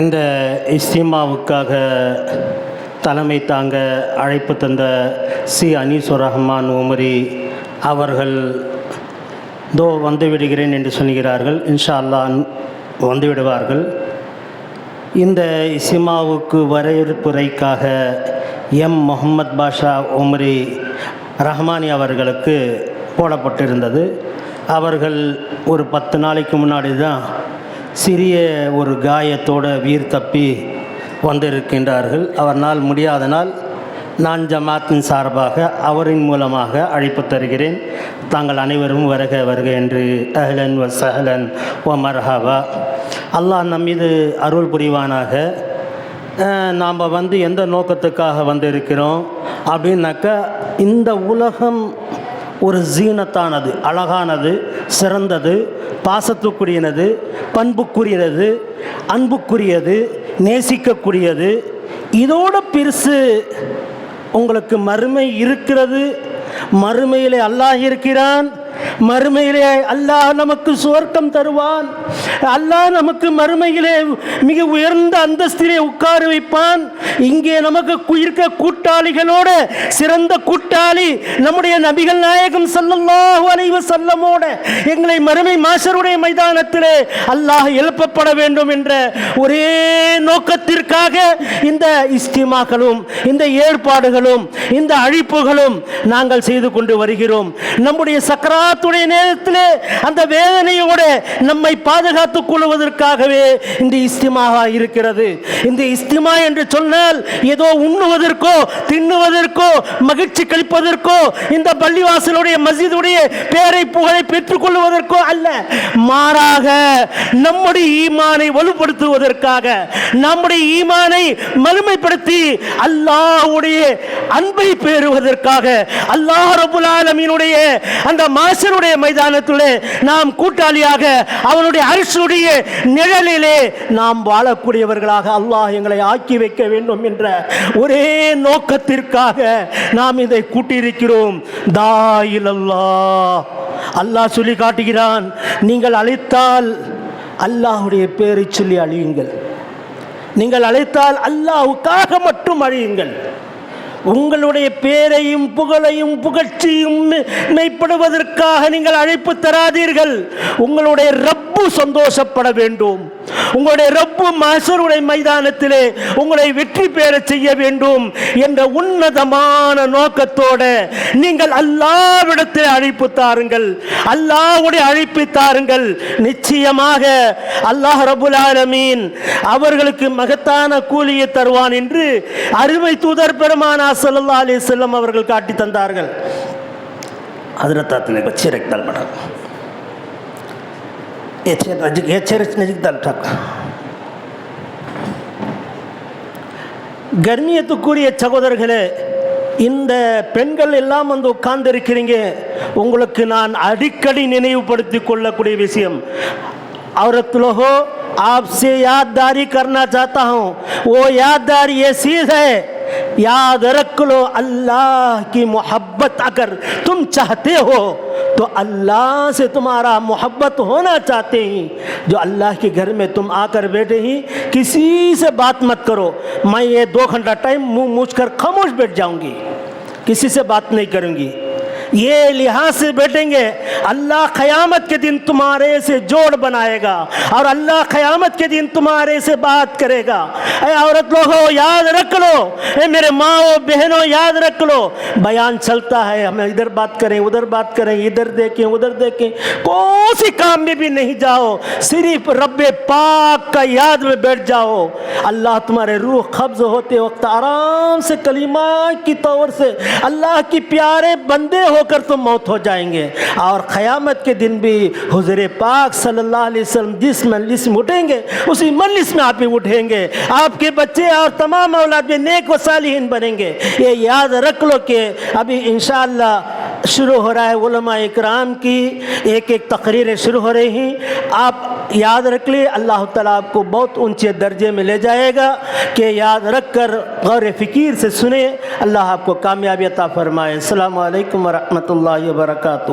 இந்த இஸ்திமாவுக்காக தலைமை தாங்க அழைப்பு தந்த சி. அனீசுர் ரஹ்மான் உமரி அவர்கள் தோ வந்துவிடுகிறேன் என்று சொல்கிறார்கள். இன்ஷா அல்லா வந்துவிடுவார்கள். இந்த இசிமாவுக்கு வரவேற்புரைக்காக எம். முகமது பாஷா உமரி ரஹ்மானி அவர்களுக்கு போடப்பட்டிருந்தது. அவர்கள் ஒரு பத்து நாளைக்கு முன்னாடி தான் சிறிய ஒரு காயத்தோட வீர் தப்பி வந்திருக்கின்றார்கள். அவர்னால் முடியாதனால் நான் ஜமாத்தின் சார்பாக அவரின் மூலமாக அழைப்பு தருகிறேன். தாங்கள் அனைவரும் வருக வருக என்று அஹ்லன் வ சஹலன் ஓ மர்ஹாவா அல்லாஹ் நம் மீது அருள் புரிவானாக. நாம் வந்து எந்த நோக்கத்துக்காக வந்திருக்கிறோம்? அப்படின்னாக்கா இந்த உலகம் ஒரு ஜீனத்தானது அழகானது சிறந்தது பாசத்துக்குரியனது பண்புக்குரியது அன்புக்குரியது நேசிக்கக்கூடியது. இதோட பெருசு உங்களுக்கு மறுமை இருக்கிறது. மறுமையிலே அல்லாஹ் இருக்கிறான். மறுமையிலே அல்லாஹ் நமக்கு சுவர்க்கம் தருவான். அல்லாஹ் நமக்கு மறுமையிலே மிக உயர்ந்த அந்தஸ்திலே உட்கார வைப்பான். இங்கே நமக்கு இருக்க கூட்டாளிகளோட சிறந்த கூட்டாளி நம்முடைய நபிகள் நாயகம் சல்லல்லாஹு அலைவு சல்லமோட எங்களை மறுமை மாஷருடைய மைதானத்திலே அல்லாஹ் எழுப்பப்பட வேண்டும் என்ற ஒரே நோக்கத்திற்காக இந்த இஸ்திமாக்களும் இந்த ஏற்பாடுகளும் இந்த அழிப்புகளும் நாங்கள் செய்து கொண்டு வருகிறோம். நம்முடைய சக்கராத் மரணத்துடைய நேரத்திலே அந்த வேதனையோடு நம்மை பாதுகாத்துக் கொள்வதற்காகவே இந்த இஸ்திமாக இருக்கிறது. இந்த இஸ்திமா என்று சொன்னால் ஏதோ உண்ணுவதற்கோ தின்னுவதற்கோ மகிழ்ச்சி கழிப்பதற்கோ இந்த பள்ளிவாசலுடைய மசிதுடைய பேரை புகழை பெற்றுக்கொள்வதற்கோ அல்ல. மாறாக நம்முடைய ஈமானை வலுப்படுத்துவதற்காக நம்முடைய ஈமானை மறுமைப்படுத்தி அல்லாஹ்வுடைய அன்பை பெறுவதற்காக அல்லாஹ் ரபுல் ஆலமீனுடைய அந்த மாசருடைய மைதானத்திலே நாம் கூட்டாளியாக அவனுடைய அரசுடைய நிழலிலே நாம் வாழக்கூடியவர்களாக அல்லாஹ் எங்களை ஆக்கி வைக்க வேண்டும் என்ற ஒரே நோக்கத்திற்காக நாம் இதை கூட்டியிருக்கிறோம். தாயிலல்லா அல்லாஹ் சொல்லி காட்டுகிறான் நீங்கள் அழைத்தால் அல்லாஹுடைய பேரை சொல்லி அழியுங்கள். நீங்கள் அழைத்தால் அல்லாஹ்வுக்காக மட்டும் அழியுங்கள். உங்களுடைய பேரையும் புகழையும் புகழ்ச்சியும் மெய்ப்படுவதற்காக நீங்கள் அழைப்பு தராதீர்கள். உங்களுடைய ரப்பு சந்தோஷப்பட வேண்டும். உங்களுடைய ரப்பு மசருடைய மைதானத்திலே உங்களை வெற்றி பெறச் செய்ய வேண்டும் என்ற உன்னதமான நோக்கத்தோட நீங்கள் அல்லாவிடத்தில் அழைப்பு தாருங்கள். அல்லாவுடைய அழைப்பு தாருங்கள். நிச்சயமாக அல்லாஹ் ரபுல் ஆலமீன் அவர்களுக்கு மகத்தான கூலியை தருவான் என்று அருமை தூதர் பெருமானா ஸல்லல்லாஹு அலைஹி வஸல்லம் அவர்கள் காட்டி தந்தார்கள் हजरत ने बच्चे रख दल बड़ा ये छे नजीक ये छे नजीक दल ठक கண்ணியத்துக்குரிய சகோதரர்களே இந்த பெண்கள் எல்லாம் வந்து உட்கார்ந்து இருக்கிறீங்க உங்களுக்கு நான் அடிக்கடி நினைவுபடுத்தி கொள்ளக்கூடிய விஷயம் औरत लोगो आपसे याददारी करना चाहता हूँ वो याददारी ये चीज है یاد رکھ لو اللہ کی محبت اگر تم چاہتے ہو تو اللہ سے تمہارا محبت ہونا چاہتے ہیں۔ جو اللہ کے گھر میں تم آ کر بیٹھے ہیں، کسی سے بات مت کرو۔ میں یہ دو گھنٹہ ٹائم منہ موچ کر خاموش بیٹھ جاؤں گی۔ کسی سے بات نہیں کروں گی۔ یہ لحاظ سے بیٹھیں گے، اللہ قیامت کے دن تمہارے سے جوڑ بنائے گا اور اللہ قیامت کے دن تمہارے سے بات کرے گا۔ اے عورت لوگوں یاد رکھ لو۔ اے میرے ماں و بہنوں، یاد رکھ لو۔ بیان چلتا ہے، ہمیں ادھر بات کریں، ادھر بات کریں، ادھر دیکھیں ادھر دیکھیں۔ کون سی کام میں بھی نہیں جاؤ، صرف رب پاک کا یاد میں بیٹھ جاؤ۔ اللہ تمہارے روح قبض ہوتے وقت آرام سے کلیمہ کی طور سے اللہ کی پیارے بندے ہو کر تم موت ہو جائیں گے۔ اور قیامت کے دن بھی حضر پاک صلی اللہ علیہ وسلم جس مجلس میں اٹھیں گے، اسی مجلس میں آپ بھی اٹھیں گے۔ آپ کے بچے اور تمام اولاد بھی نیک و صالحین بنیں گے۔ یہ یاد رکھ لو کہ ابھی انشاءاللہ شروع ہو رہا ہے علماء اکرام کی۔ ایک ایک تقریریں شروع ہو رہی ہیں۔ آپ یاد رکھ لے، اللہ تعالیٰ آپ کو بہت اونچے درجے میں لے جائے گا کہ یاد رکھ کر غور فکیر سے سنیں، اللہ آپ کو کامیابی عطا فرمائے۔ السلام علیکم ورحمۃ اللہ وبرکاتہ۔